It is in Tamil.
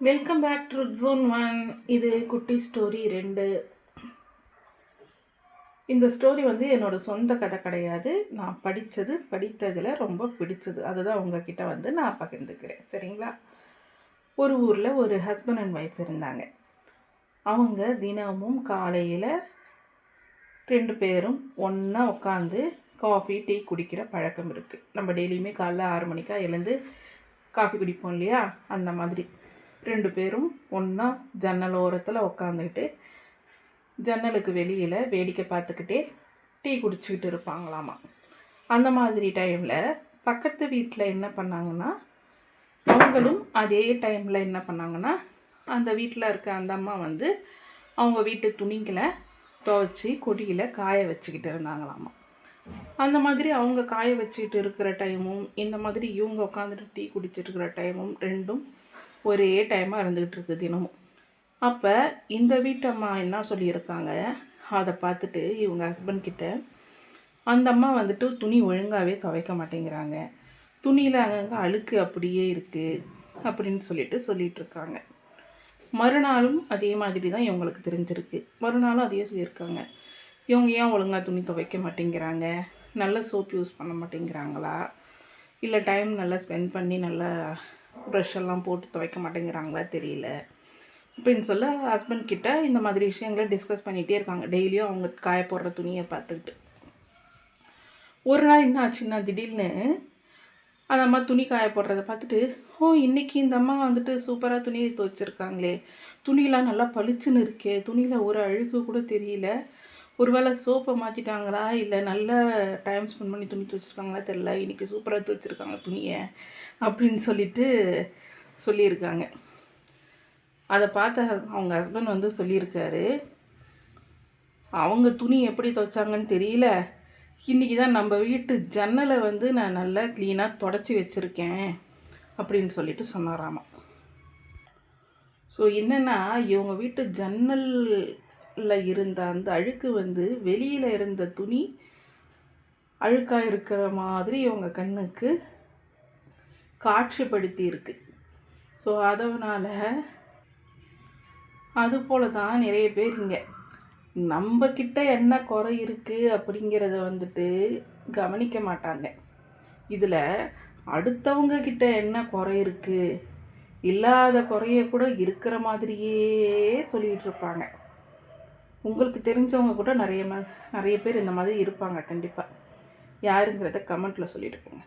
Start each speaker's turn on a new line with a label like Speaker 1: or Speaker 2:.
Speaker 1: Welcome back to zone one இது குட்டி ஸ்டோரி ரெண்டு. இந்த ஸ்டோரி வந்து என்னோடய சொந்த கதை கிடையாது. நான் படித்தது படித்ததில் ரொம்ப பிடிச்சது. அதுதான் உங்ககிட்ட வந்து நான் பகிர்ந்துக்கிறேன். சரிங்களா? ஒரு ஊரில் ஒரு ஹஸ்பண்ட் அண்ட் ஒய்ஃப் இருந்தாங்க. அவங்க தினமும் காலையில் ரெண்டு பேரும் ஒன்றா உட்காந்து காஃபி டீ குடிக்கிற பழக்கம் இருக்குது நம்ம டெய்லியுமே காலைல ஆறு மணிக்கா எழுந்து காஃபி குடிப்போம் இல்லையா? அந்த மாதிரி. ரெண்டு பேரும் ஒன்றா ஜன்னல் ஓரத்தில் உக்காந்துக்கிட்டு ஜன்னலுக்கு வெளியில் வேடிக்கை பார்த்துக்கிட்டே டீ குடிச்சிக்கிட்டு இருப்பாங்களாமா. அந்த மாதிரி டைமில் பக்கத்து வீட்டில் என்ன பண்ணாங்கன்னா அவங்களும் அதே டைமில் என்ன பண்ணாங்கன்னா அந்த வீட்டில் இருக்க அந்த அம்மா வந்து அவங்க வீட்டு துணிங்களை துவைச்சி கொடியில் காய வச்சுக்கிட்டு இருந்தாங்களாமா. அந்த மாதிரி அவங்க காய வச்சுக்கிட்டு இருக்கிற டைமும் இந்த மாதிரி இவங்க உட்காந்துட்டு டீ குடிச்சிட்டு இருக்கிற டைமும் ரெண்டும் ஒரே டைமாக இருந்துக்கிட்டு இருக்குது தினமும். அப்போ இந்த வீட்டம்மா என்ன சொல்லியிருக்காங்க? அதை பார்த்துட்டு இவங்க ஹஸ்பண்ட் கிட்ட அந்த அம்மா வந்துட்டு துணி ஒழுங்காகவே துவைக்க மாட்டேங்கிறாங்க. துணியில் அங்கங்கே அழுக்கு அப்படியே இருக்குது அப்படின்னு சொல்லிட்டு சொல்லிகிட்ருக்காங்க மறுநாளும் அதே மாதிரி தான் இவங்களுக்கு தெரிஞ்சிருக்கு. மறுநாளும் அதே சொல்லியிருக்காங்க. இவங்க ஏன் ஒழுங்காக துணி துவைக்க மாட்டேங்கிறாங்க? நல்ல சோப் யூஸ் பண்ண மாட்டேங்கிறாங்களா? இல்லை டைம் நல்லா ஸ்பெண்ட் பண்ணி நல்லா ப்ரெஷ் எல்லாம் போட்டு துவைக்க மாட்டேங்கிறாங்களா தெரியல. அப்படின்னு சொல்ல ஹஸ்பண்ட் கிட்ட இந்த மாதிரி விஷயங்களை டிஸ்கஸ் பண்ணிகிட்டே இருக்காங்க. டெய்லியும் அவங்க காய போடுற துணியை பார்த்துக்கிட்டு. ஒரு நாள் என்ன ஆச்சுன்னா திடீர்னு அந்த அம்மா துணி காய போடுறத பார்த்துட்டு ஓ இன்றைக்கி இந்த அம்மா வந்துட்டு சூப்பராக துணி துவைச்சிருக்காங்களே. துணியெலாம் நல்லா பளிச்சுன்னு இருக்கே. துணியில் ஒரு அழுக்கு கூட தெரியல. ஒருவேளை சோப்பை மாற்றிட்டாங்களா இல்லை நல்ல டைம் ஸ்பெண்ட் பண்ணி துணி துவச்சிருக்காங்களா? தெரில இன்றைக்கி சூப்பராக துவச்சிருக்காங்க துணியை அப்படின்னு சொல்லிட்டு சொல்லியிருக்காங்க. அதை பார்த்த அவங்க ஹஸ்பண்ட் வந்து சொல்லியிருக்காரு. அவங்க துணி எப்படி துவைச்சாங்கன்னு தெரியல. இன்றைக்கி தான் நம்ம வீட்டு ஜன்னலை வந்து நான் நல்லா க்ளீனாக தொடச்சி வச்சுருக்கேன் அப்படின்னு சொல்லிட்டு சொன்னாராமா. ஸோ என்னென்னா இவங்க வீட்டு ஜன்னல் இருந்த அந்த அழுக்கு வந்து வெளியில் இருந்த துணி அழுக்காக இருக்கிற மாதிரி இவங்க கண்ணுக்கு காட்சிப்படுத்தி இருக்கு. ஸோ அதனால் அதுபோல தான் நிறைய பேர் இங்கே. நம்மக்கிட்ட என்ன குறை இருக்குது அப்படிங்கிறத வந்துட்டு கவனிக்க மாட்டாங்க. இதில் அடுத்தவங்க கிட்ட என்ன குறை இருக்குது இல்லாத குறைய கூட இருக்கிற மாதிரியே சொல்லிகிட்டு இருப்பாங்க. உங்களுக்கு தெரிஞ்சவங்க கூட நிறைய நிறைய பேர் இந்த மாதிரி இருப்பாங்க கண்டிப்பாக யாருங்கிறத கமெண்ட்டில் சொல்லிட்டு போங்க.